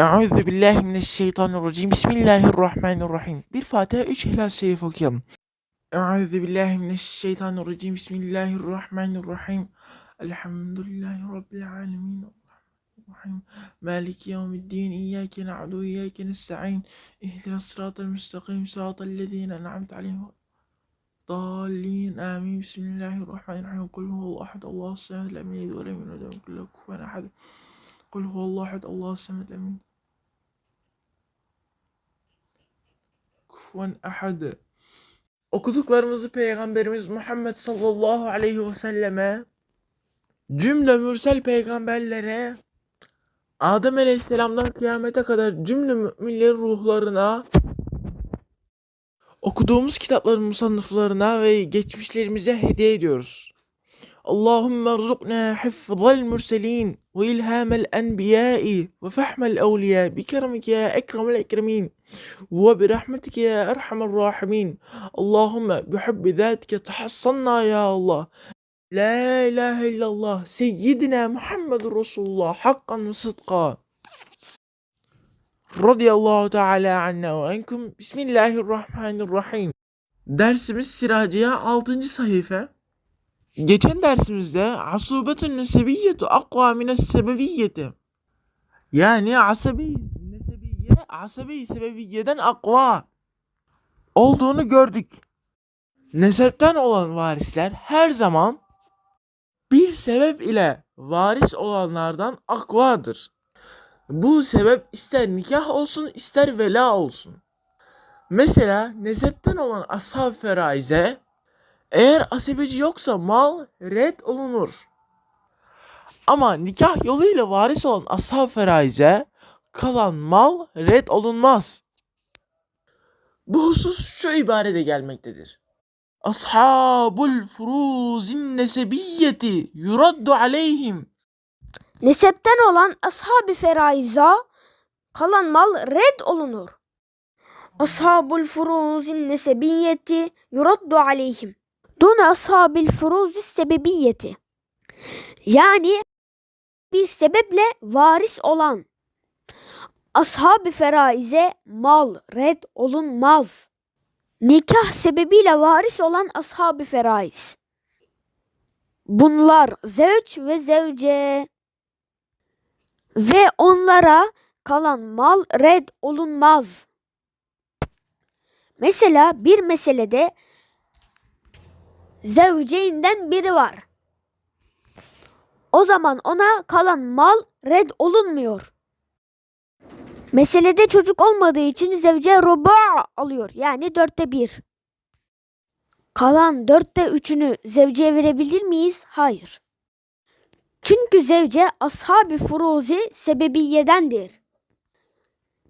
أعوذ بالله من الشيطان الرجيم. بسم الله الرحمن الرحيم. بالفاتحة اجهلا سيفك يم أعوذ بالله من الشيطان الرجيم. بسم الله الرحمن الرحيم. الحمد لله رب العالمين. الرحيم. مالك يوم الدين. إياك نعبد وإياك نستعين. اهدنا الصراط المستقيم. صراط الذين أنعمت عليهم. ضالين. آمين. بسم الله الرحمن الرحيم. قل هو الله أحد الله الصمد لم يلد ولم يولد ولم يكن له كفوا أحد. قل هو الله أحد الله الصمد لم يلد kufuven ahad. Okuduklarımızı Peygamberimiz Muhammed sallallahu aleyhi ve selleme, cümle mürsel peygamberlere, Adem aleyhisselamdan kıyamete kadar cümle müminlerin ruhlarına, okuduğumuz kitapların musannıflarına ve geçmişlerimize hediye ediyoruz. Allahümme rzuqna hifzal mürselin ve ilhamel enbiyai ve fehmel evliya bi keremike ya ekremel ekremin ve bi rahmetike ya erhamer rahimin. Allahümme bi hubbi zatike tahassanna ya Allah. La ilahe illallah seyyidina Muhammedur Resulullah hakkan ve sıdka. Radiyallahu Teala anna ve enkum. Bismillahirrahmanirrahim. Dersimiz Siraciya 6. sayfa. Geçen dersimizde asubetun nesebiyyetu akva mines sebebiyyeti. Yani asabi nesebiyye asabi sebebiyeden akva olduğunu gördük. Nesepten olan varisler her zaman bir sebep ile varis olanlardan akvadır. Bu sebep ister nikah olsun ister vela olsun. Mesela nesepten olan ashab feraize eğer asebeci yoksa mal red olunur. Ama nikah yoluyla varis olan ashab feraize kalan mal red olunmaz. Bu husus şu ibarede gelmektedir. Ashabul furuzin nesebiyyeti yuraddu aleyhim Nesepten olan ashab-ı feraiza kalan mal red olunur. Ashabul furuzin nesebiyeti yuraddu aleyhim. Dune ashabil furuzis sebebiyeti. Yani bir sebeple varis olan ashab-ı feraize mal red olunmaz. Nikah sebebiyle varis olan ashab-ı feraiz. Bunlar zevç ve zevce ve onlara kalan mal red olunmaz. Mesela bir meselede zevceyinden biri var. O zaman ona kalan mal red olunmuyor. Meselede çocuk olmadığı için zevce ruba alıyor. Yani dörtte bir. Kalan dörtte üçünü zevceye verebilir miyiz? Hayır. Çünkü zevce ashab-ı furuzi sebebiyedendir.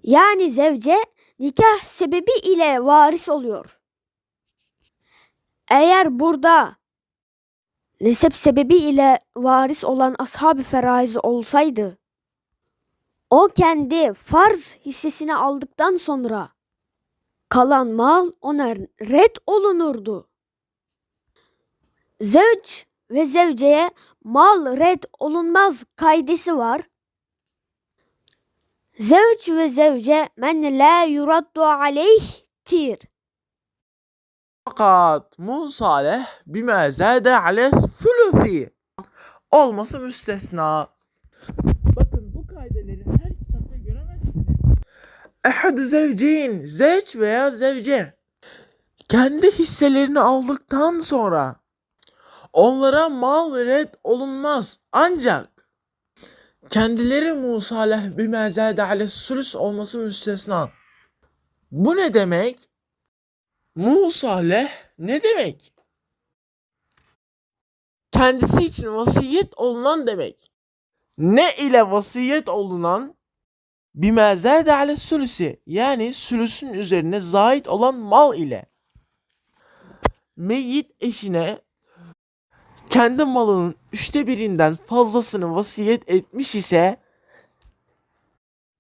Yani zevce nikah sebebi ile varis oluyor. Eğer burada nesep sebebi ile varis olan ashab-ı feraiz olsaydı, o kendi farz hissesini aldıktan sonra kalan mal ona red olunurdu. Zevç ve zevceye mal red olunmaz kaidesi var. Zevç ve zevce men la yuraddu aleyhtir. Fakat Musaleh bime zade ale sulusi olması müstesna. Bakın bu kaideleri her kitapta göremezsiniz. Ehad zevcin, zevç veya zevce. Kendi hisselerini aldıktan sonra onlara mal red olunmaz. Ancak kendileri musaleh bime zade ale sulus olması müstesna. Bu ne demek? Musaleh ne demek? Kendisi için vasiyet olunan demek. Ne ile vasiyet olunan? Bime zâde ale sülüsü yani sülüsün üzerine zait olan mal ile. Meyyit eşine kendi malının üçte birinden fazlasını vasiyet etmiş ise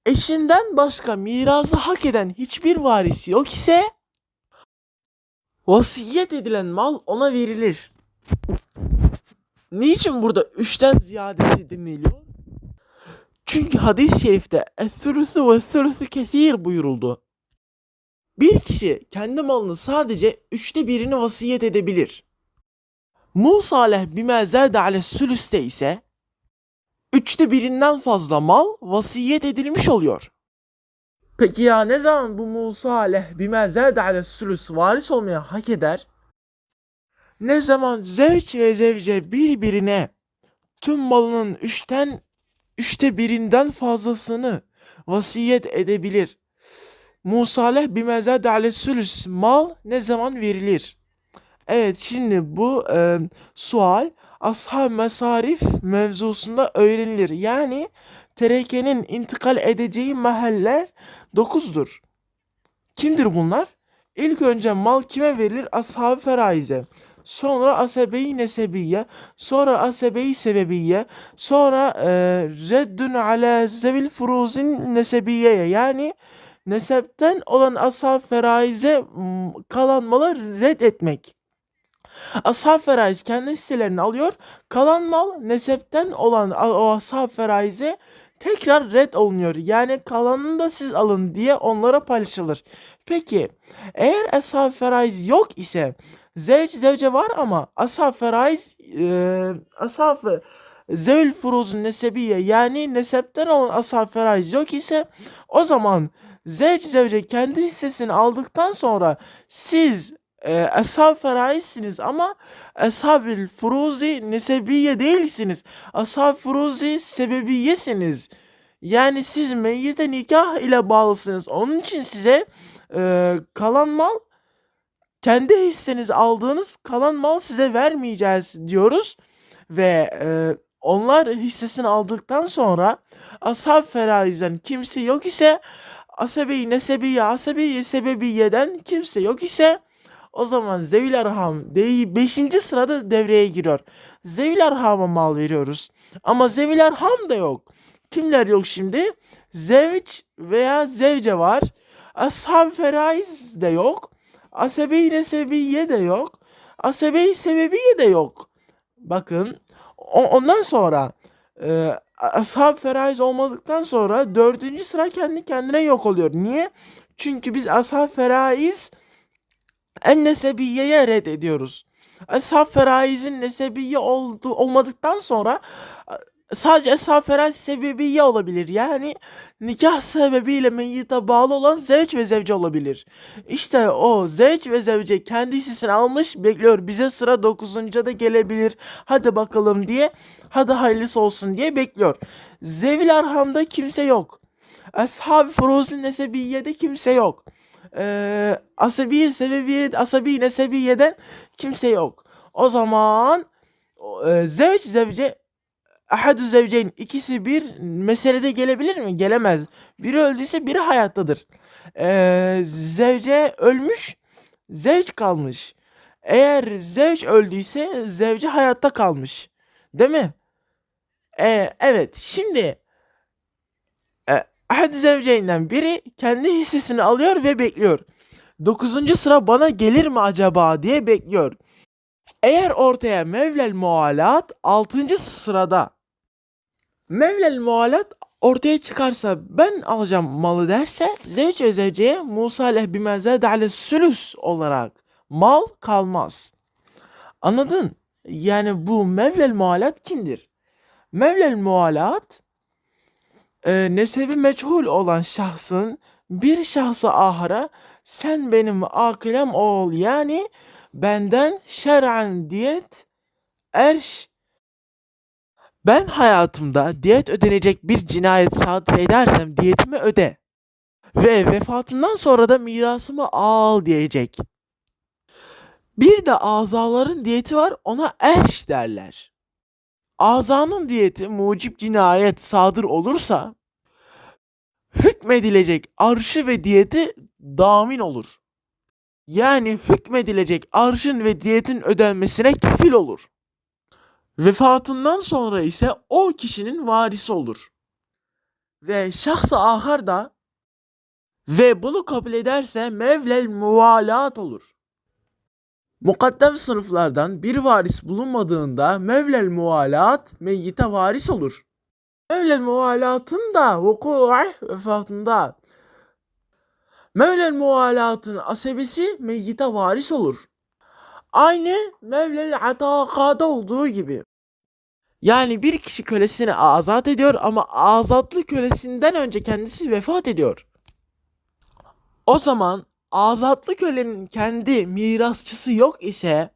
eşinden başka mirası hak eden hiçbir varisi yok ise vasiyet edilen mal ona verilir. Niçin burada üçten ziyadesi deniliyor? Çünkü hadis-i şerifte es-sülüsü ve sülüsü kesir buyuruldu. Bir kişi kendi malını sadece üçte birini vasiyet edebilir. Musaleh bime zâde ale sülüste ise üçte birinden fazla mal vasiyet edilmiş oluyor. Peki ya ne zaman bu Musaleh bime zâde ale sülüs varis olmaya hak eder? Ne zaman zevç ve zevce birbirine tüm malının üçten üçte birinden fazlasını vasiyet edebilir. Musaleh bimezad ale sülüs mal ne zaman verilir? Evet şimdi bu e, sual ashab mesarif mevzusunda öğrenilir. Yani terekenin intikal edeceği mahaller dokuzdur. Kimdir bunlar? İlk önce mal kime verilir? Ashab-ı feraize. Sonra asebeyi nesebiye, sonra asebeyi sebebiye, sonra e, reddün ala zevil furuzin nesebiyeye yani nesepten olan ashab feraize kalan malı red etmek. Ashab feraiz kendi hisselerini alıyor. Kalan mal nesepten olan o ashab feraize tekrar red olunuyor. Yani kalanını da siz alın diye onlara paylaşılır. Peki eğer ashab feraiz yok ise zevç zevce var ama ashab feraiz e, ashab zevl furuzun nesebiye yani nesepten olan ashab feraiz yok ise o zaman zevç zevce kendi hissesini aldıktan sonra siz e, ashab feraizsiniz ama ashab-ül furuzi nesebiye değilsiniz. Ashab furuzi sebebiyesiniz. Yani siz meyyite nikah ile bağlısınız. Onun için size e, kalan mal kendi hisseniz aldığınız kalan mal size vermeyeceğiz diyoruz. Ve e, onlar hissesini aldıktan sonra ashab feraizden kimse yok ise asabeyi nesebiye asabeyi sebebiyeden kimse yok ise o zaman Zevil Erham 5. sırada devreye giriyor. Zevil Erham'a mal veriyoruz. Ama Zevil Erham da yok. Kimler yok şimdi? Zevç veya zevce var. Ashab feraiz de yok. Asebeyi nesebiye de yok. Asebeyi sebebiye de yok. Bakın ondan sonra e, ashab feraiz olmadıktan sonra dördüncü sıra kendi kendine yok oluyor. Niye? Çünkü biz ashab feraiz en nesebiyeye red ediyoruz. Ashab feraizin nesebiye oldu, olmadıktan sonra e, sadece ashab feraiz sebebiye olabilir. Yani nikah sebebiyle meyyite bağlı olan zevç ve zevce olabilir. İşte o zevç ve zevce kendi hissesini almış bekliyor. Bize sıra dokuzunca da gelebilir. Hadi bakalım diye. Hadi hayırlısı olsun diye bekliyor. Zevil Arham'da kimse yok. Ashab-ı Furuzun Nesebiye'de kimse yok. Ee, asabi sebebiye, asabi nesebiyeden kimse yok. O zaman e, zevç zevce ahadü zevceyn ikisi bir meselede gelebilir mi? Gelemez. Biri öldüyse biri hayattadır. Ee, zevce ölmüş, zevç kalmış. Eğer zevç öldüyse zevce hayatta kalmış. Değil mi? Ee, evet. Şimdi e, ahad zevceyinden biri kendi hissesini alıyor ve bekliyor. Dokuzuncu sıra bana gelir mi acaba diye bekliyor. Eğer ortaya Mevlel Mualat 6. sırada Mevlel Mualat ortaya çıkarsa ben alacağım malı derse zevç ve zevceye musaleh bimezede ale sülüs olarak mal kalmaz. Anladın? Yani bu Mevlel Mualat kimdir? Mevlel Mualat e, nesebi meçhul olan şahsın bir şahsı ahara sen benim akilem ol yani benden şer'an diyet erş ben hayatımda diyet ödenecek bir cinayet sadır edersem diyetimi öde. Ve vefatımdan sonra da mirasımı al diyecek. Bir de azaların diyeti var ona erş derler. Azanın diyeti mucip cinayet sadır olursa hükmedilecek arşı ve diyeti damin olur. Yani hükmedilecek arşın ve diyetin ödenmesine kefil olur. Vefatından sonra ise o kişinin varisi olur. Ve şahsı ahar da ve bunu kabul ederse mevlel muvalat olur. Mukaddem sınıflardan bir varis bulunmadığında mevlel muvalat meyyite varis olur. Mevlel muvalatın da vuku'u vefatında. Mevlel muvalatın asebesi meyyite varis olur. Aynı Mevlel atakada olduğu gibi. Yani bir kişi kölesini azat ediyor ama azatlı kölesinden önce kendisi vefat ediyor. O zaman azatlı kölenin kendi mirasçısı yok ise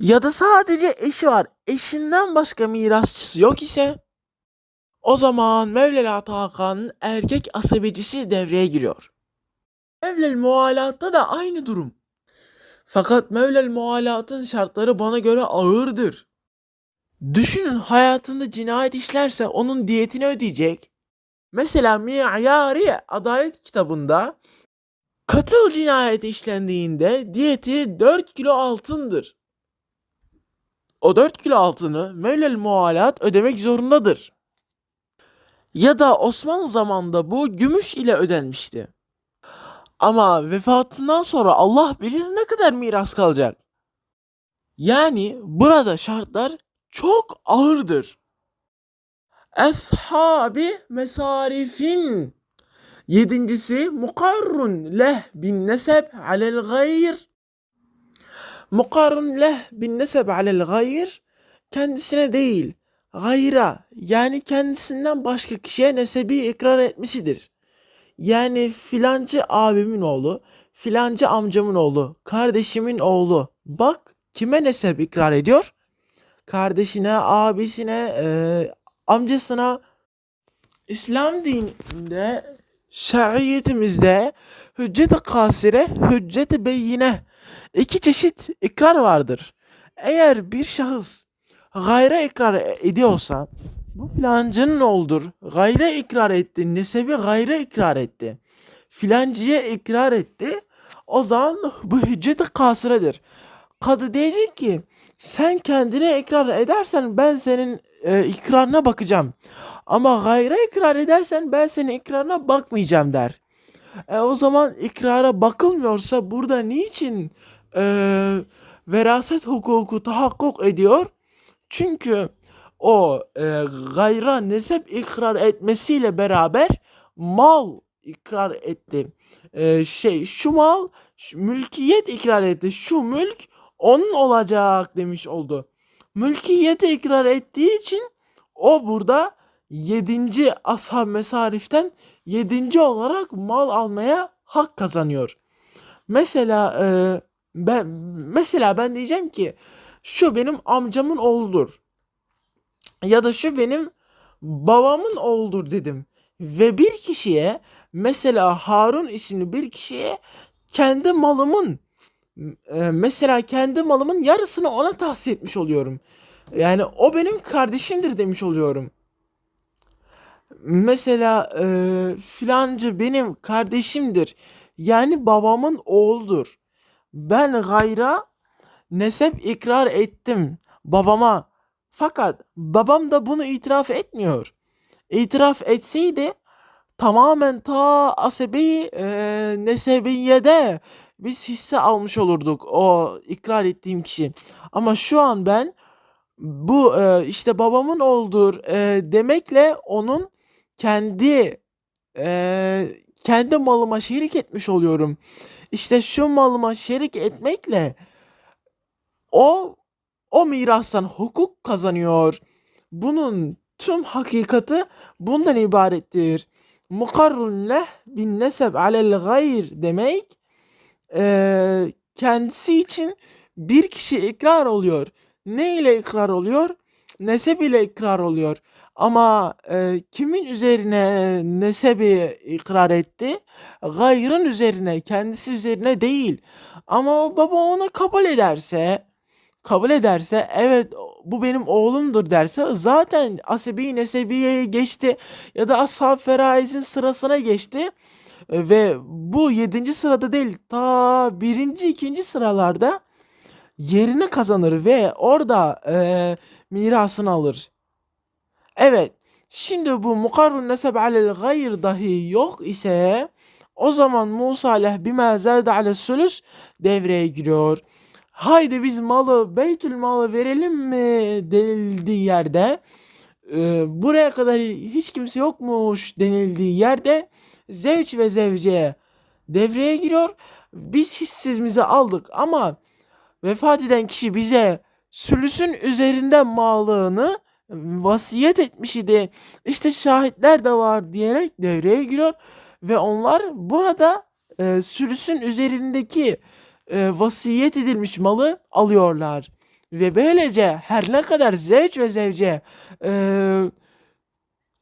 ya da sadece eşi var, eşinden başka mirasçısı yok ise o zaman Mevlel Atakan'ın erkek asabecisi devreye giriyor. Mevlel mualatta da aynı durum. Fakat Mevlel mualatın şartları bana göre ağırdır. Düşünün hayatında cinayet işlerse onun diyetini ödeyecek. Mesela Mi'yari Adalet kitabında katıl cinayeti işlendiğinde diyeti 4 kilo altındır. O 4 kilo altını Mevlel mualat ödemek zorundadır. Ya da Osmanlı zamanında bu gümüş ile ödenmişti. Ama vefatından sonra Allah bilir ne kadar miras kalacak. Yani burada şartlar çok ağırdır. Eshabi mesarifin. Yedincisi mukarrun leh bin neseb alel gayr. Mukarrun leh bin neseb alel gayr kendisine değil gayra yani kendisinden başka kişiye nesebi ikrar etmesidir. Yani filancı abimin oğlu, filancı amcamın oğlu, kardeşimin oğlu. Bak kime nesep ikrar ediyor? Kardeşine, abisine, e, amcasına. İslam dininde, şer'iyetimizde hüccet-i kasire, hüccet-i beyine iki çeşit ikrar vardır. Eğer bir şahıs gayra ikrar ediyorsa bu filancının oğludur. Gayra ikrar etti. Nesebi gayra ikrar etti. Filancıya ikrar etti. O zaman bu hüccet-i kasıredir. Kadı diyecek ki sen kendine ikrar edersen ben senin e, ikrarına bakacağım. Ama gayra ikrar edersen ben senin ikrarına bakmayacağım der. E, o zaman ikrara bakılmıyorsa burada niçin e, veraset hukuku tahakkuk ediyor? Çünkü o e, gayra nesep ikrar etmesiyle beraber mal ikrar etti. E, şey şu mal şu mülkiyet ikrar etti. Şu mülk onun olacak demiş oldu. Mülkiyeti ikrar ettiği için o burada yedinci ashab mesariften yedinci olarak mal almaya hak kazanıyor. Mesela e, ben mesela ben diyeceğim ki şu benim amcamın oğludur ya da şu benim babamın oğludur dedim. Ve bir kişiye mesela Harun isimli bir kişiye kendi malımın e, mesela kendi malımın yarısını ona tahsis etmiş oluyorum. Yani o benim kardeşimdir demiş oluyorum. Mesela e, filancı benim kardeşimdir. Yani babamın oğludur. Ben gayra nesep ikrar ettim babama. Fakat babam da bunu itiraf etmiyor. İtiraf etseydi tamamen ta asebi e, nesebiyede biz hisse almış olurduk o ikrar ettiğim kişi. Ama şu an ben bu e, işte babamın olduğu e, demekle onun kendi e, kendi malıma şerik etmiş oluyorum. İşte şu malıma şerik etmekle o o mirastan hukuk kazanıyor. Bunun tüm hakikati bundan ibarettir. Mukarrun leh bin neseb alel gayr demek e, kendisi için bir kişi ikrar oluyor. Ne ile ikrar oluyor? Nesep ile ikrar oluyor. Ama e, kimin üzerine nesebi ikrar etti? Gayrın üzerine, kendisi üzerine değil. Ama baba onu kabul ederse, kabul ederse evet bu benim oğlumdur derse zaten asebi nesebiye geçti ya da ashab feraizin sırasına geçti E, ve bu yedinci sırada değil ta birinci ikinci sıralarda yerini kazanır ve orada e, mirasını alır. Evet şimdi bu mukarrun neseb alel gayr dahi yok ise o zaman Musa aleyh bima zâde ale sülüs devreye giriyor. Haydi biz malı Beytül malı verelim mi denildiği yerde e, buraya kadar hiç kimse yokmuş denildiği yerde zevç ve zevce devreye giriyor. Biz hissimizi aldık ama vefat eden kişi bize sülüsün üzerinden malını vasiyet etmiş idi. İşte şahitler de var diyerek devreye giriyor ve onlar burada e, sülüsün üzerindeki e, vasiyet edilmiş malı alıyorlar. Ve böylece her ne kadar zevç ve zevce e,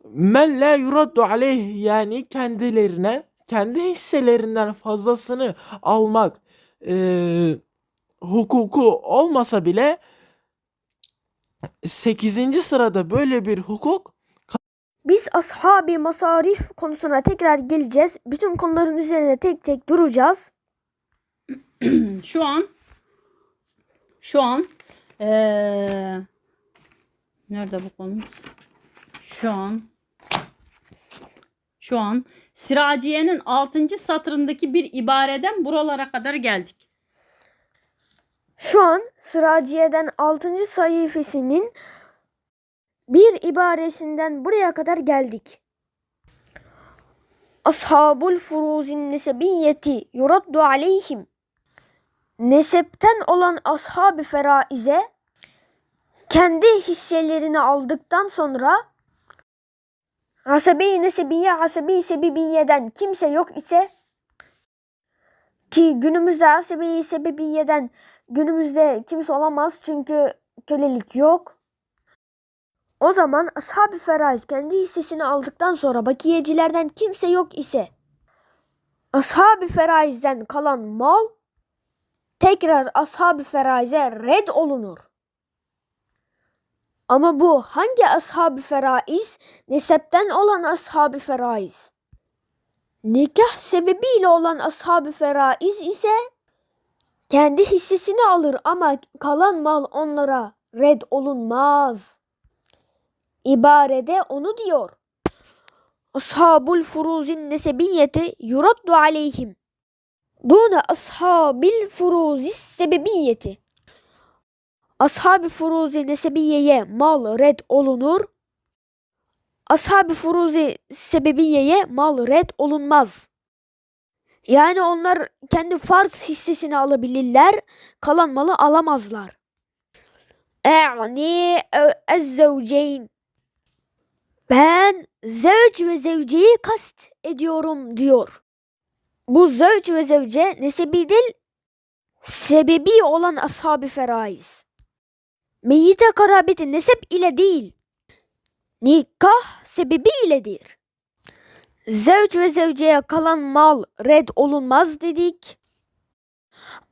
men la yuraddu aleyh yani kendilerine kendi hisselerinden fazlasını almak e, hukuku olmasa bile 8. sırada böyle bir hukuk Biz ashabi masarif konusuna tekrar geleceğiz. Bütün konuların üzerine tek tek duracağız. şu an şu an eee, nerede bu konumuz? Şu an şu an Siraciye'nin 6. satırındaki bir ibareden buralara kadar geldik. Şu an Sıraciye'den 6. sayfasının bir ibaresinden buraya kadar geldik. Ashabul furuzin nesebiyyeti yuraddu aleyhim. Nesepten olan ashab-ı feraize kendi hisselerini aldıktan sonra asabi nesebiye asabi sebebiyeden kimse yok ise ki günümüzde asabi sebebiyeden günümüzde kimse olamaz çünkü kölelik yok. O zaman ashab-ı feraiz kendi hissesini aldıktan sonra bakiyecilerden kimse yok ise ashab-ı feraizden kalan mal tekrar ashab-ı feraize red olunur. Ama bu hangi ashab-ı feraiz? Nesepten olan ashab-ı feraiz. Nikah sebebiyle olan ashab-ı feraiz ise kendi hissesini alır ama kalan mal onlara red olunmaz. İbarede onu diyor. Ashabul furuzin nesebiyeti yuraddu aleyhim. Duna ashabil furuzis sebebiyeti. Ashab-ı furuzi nesebiyeye mal red olunur. Ashab-ı furuzi sebebiyeye mal red olunmaz. Yani onlar kendi farz hissesini alabilirler, kalan malı alamazlar. Yani ezzevceyn. Ben zevç ve zevceyi kast ediyorum diyor. Bu zevç ve zevce nesebi değil, sebebi olan ashab-ı feraiz. Meyyite karabeti nesep ile değil, nikah sebebi iledir. Zevç ve zevceye kalan mal red olunmaz dedik.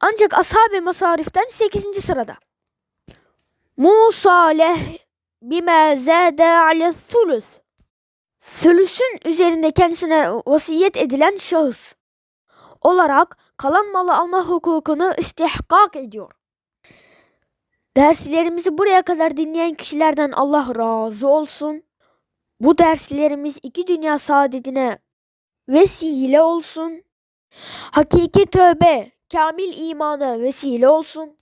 Ancak ashab-ı masariften 8. sırada. Musaleh bime zâde ale thuluth. Thülüsün üzerinde kendisine vasiyet edilen şahıs olarak kalan malı alma hukukunu istihkak ediyor. Derslerimizi buraya kadar dinleyen kişilerden Allah razı olsun. Bu derslerimiz iki dünya saadetine vesile olsun. Hakiki tövbe, kamil imana vesile olsun.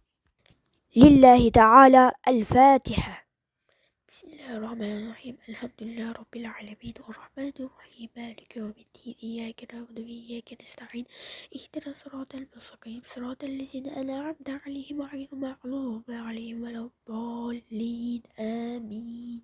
Lillahi Teala El Fatiha. الله الرحمن الرحيم. الحمد لله رب العالمين. الرحمن الرحيم. مالك يوم الدين. إياك نعبد وإياك نستعين. اهدنا صراط المستقيم. صراط الذين أنعمت عليهم غير المغلوب عليهم ولا الضالين. آمين.